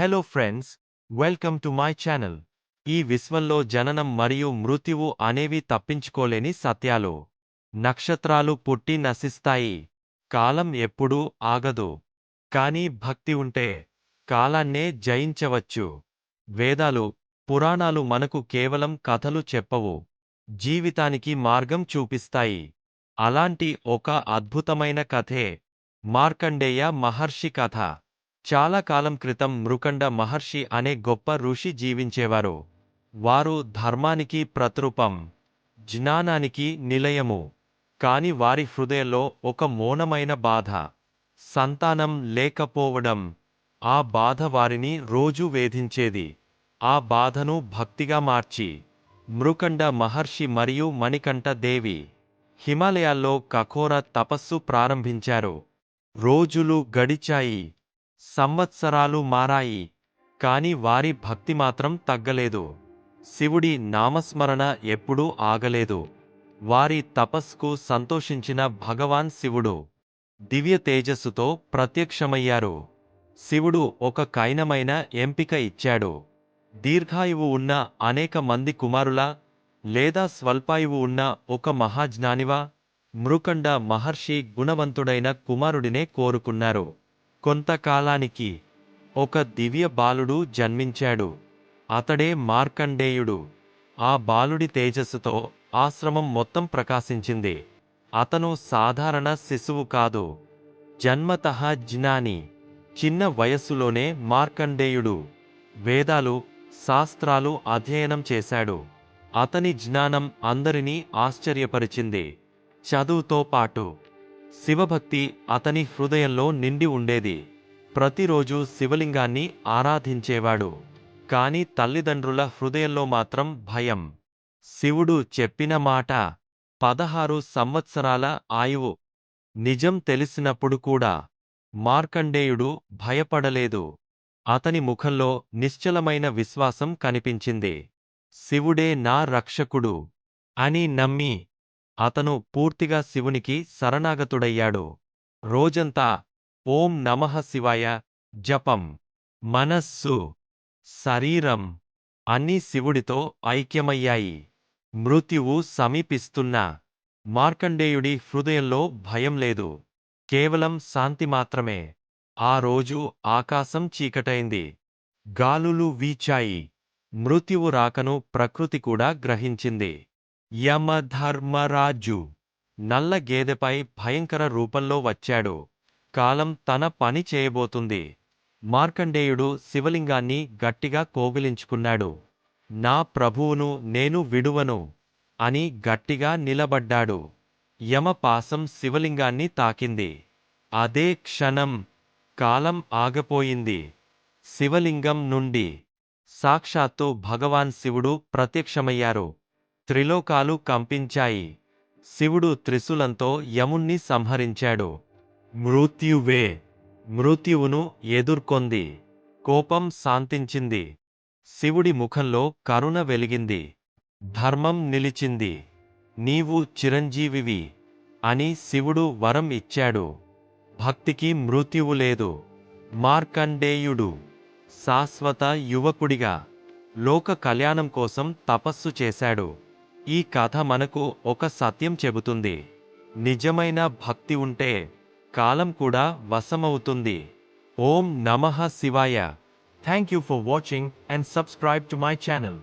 Hello friends welcome to my channel ఈ విశ్వంలో జననం మరియు మృత్యువు అనేవి తప్పించుకోలేని సత్యాలు. నక్షత్రాలు పుట్టి నశిస్తాయి. కాలం ఎప్పుడూ ఆగదు. కానీ భక్తి ఉంటే కాలాన్నే జయించవచ్చు. వేదాలు పురాణాలు మనకు కేవలం కథలు చెప్పవు. జీవితానికి మార్గం చూపిస్తాయి. అలాంటి ఒక అద్భుతమైన కథే మార్కండేయ మహర్షి కథ. చాలా కాలం క్రితం మృకండ మహర్షి అనే గొప్ప ఋషి జీవించేవారు. వారు ధర్మానికి ప్రతిరూపం జ్ఞానానికి నిలయము. కాని వారి హృదయంలో ఒక మౌనమైన బాధ సంతానం లేకపోవడం. ఆ బాధ వారిని రోజూ వేధించేది. ఆ బాధను భక్తిగా మార్చి మృకండ మహర్షి మరియు మణికంఠ దేవి హిమాలయాల్లో కఠోర తపస్సు ప్రారంభించారు. రోజులు గడిచాయి. సంవత్సరాలు మారాయి కాని వారి భక్తి మాత్రం తగ్గలేదు. శివుడి నామస్మరణ ఎప్పుడూ ఆగలేదు. వారి తపస్కు సంతోషించిన భగవాన్ శివుడు దివ్య తేజస్సుతో ప్రత్యక్షమయ్యారు. శివుడు ఒక కైనమైన ఎంపిక ఇచ్చాడు. దీర్ఘాయువు ఉన్న అనేక మంది కుమారుల లేదా స్వల్పాయువు ఉన్న ఒక మహాజ్ఞానివా మృకండ మహర్షి గుణవంతుడైన కుమారుడినే కోరుకున్నారు. కొంతకాలానికి ఒక దివ్య బాలుడు జన్మించాడు. అతడే మార్కండేయుడు. ఆ బాలుడి తేజస్సుతో ఆశ్రమం మొత్తం ప్రకాశించింది. అతను సాధారణ శిశువు కాదు. జన్మతః జ్ఞాని. చిన్న వయస్సులోనే మార్కండేయుడు. వేదాలు శాస్త్రాలు అధ్యయనం చేశాడు. అతని జ్ఞానం అందరినీ ఆశ్చర్యపరిచింది. చదువుతో పాటు శివభక్తి అతని హృదయంలో నిండి ఉండేది. ప్రతిరోజు శివలింగాన్ని ఆరాధించేవాడు. కాని తల్లిదండ్రుల హృదయంలో మాత్రం భయం. శివుడు చెప్పిన మాట పదహారు సంవత్సరాల ఆయువు. నిజం తెలిసినప్పుడు కూడా మార్కండేయుడు భయపడలేదు. అతని ముఖంలో నిశ్చలమైన విశ్వాసం కనిపించింది. శివుడే నా రక్షకుడు అని నమ్మి అతను పూర్తిగా శివునికి శరణాగతుడయ్యాడు. రోజంతా ఓం నమః శివాయ జపం మనస్సు శరీరం అన్నీ శివుడితో ఐక్యమయ్యాయి. మృత్యువు సమీపిస్తున్నా మార్కండేయుడి హృదయంలో భయం లేదు. కేవలం శాంతి మాత్రమే. ఆ రోజు ఆకాశం చీకటైంది. గాలులు వీచాయి. మృత్యువు రాకను ప్రకృతి కూడా గ్రహించింది. యమధర్మరాజు. నల్ల గేదెపై భయంకర రూపంలో వచ్చాడు. కాలం తన పని చేయబోతుంది. మార్కండేయుడు శివలింగాన్ని గట్టిగా కోగిలించుకున్నాడు. నా ప్రభువును నేను విడువను అని గట్టిగా నిలబడ్డాడు. యమపాసం శివలింగాన్ని తాకింది. అదే క్షణం కాలం ఆగపోయింది. శివలింగం నుండి సాక్షాత్తు భగవాన్ శివుడు ప్రత్యక్షమయ్యారు. త్రిలోకాలు కంపించాయి. శివుడు త్రిశూలంతో యముణ్ణి సంహరించాడు. మృత్యువే. మృత్యువును ఎదుర్కొంది. కోపం శాంతించింది. శివుడి ముఖంలో కరుణ వెలిగింది. ధర్మం నిలిచింది. నీవు చిరంజీవివి అని శివుడు వరం ఇచ్చాడు. భక్తికి మృత్యువు లేదు. మార్కండేయుడు శాశ్వత యువకుడిగా లోక కళ్యాణం కోసం తపస్సు చేశాడు. ఈ కథ మనకు ఒక సత్యం చెబుతుంది. నిజమైన భక్తి ఉంటే కాలం కూడా వశమవుతుంది. ఓం నమః శివాయ. Thank you for watching and subscribe to my channel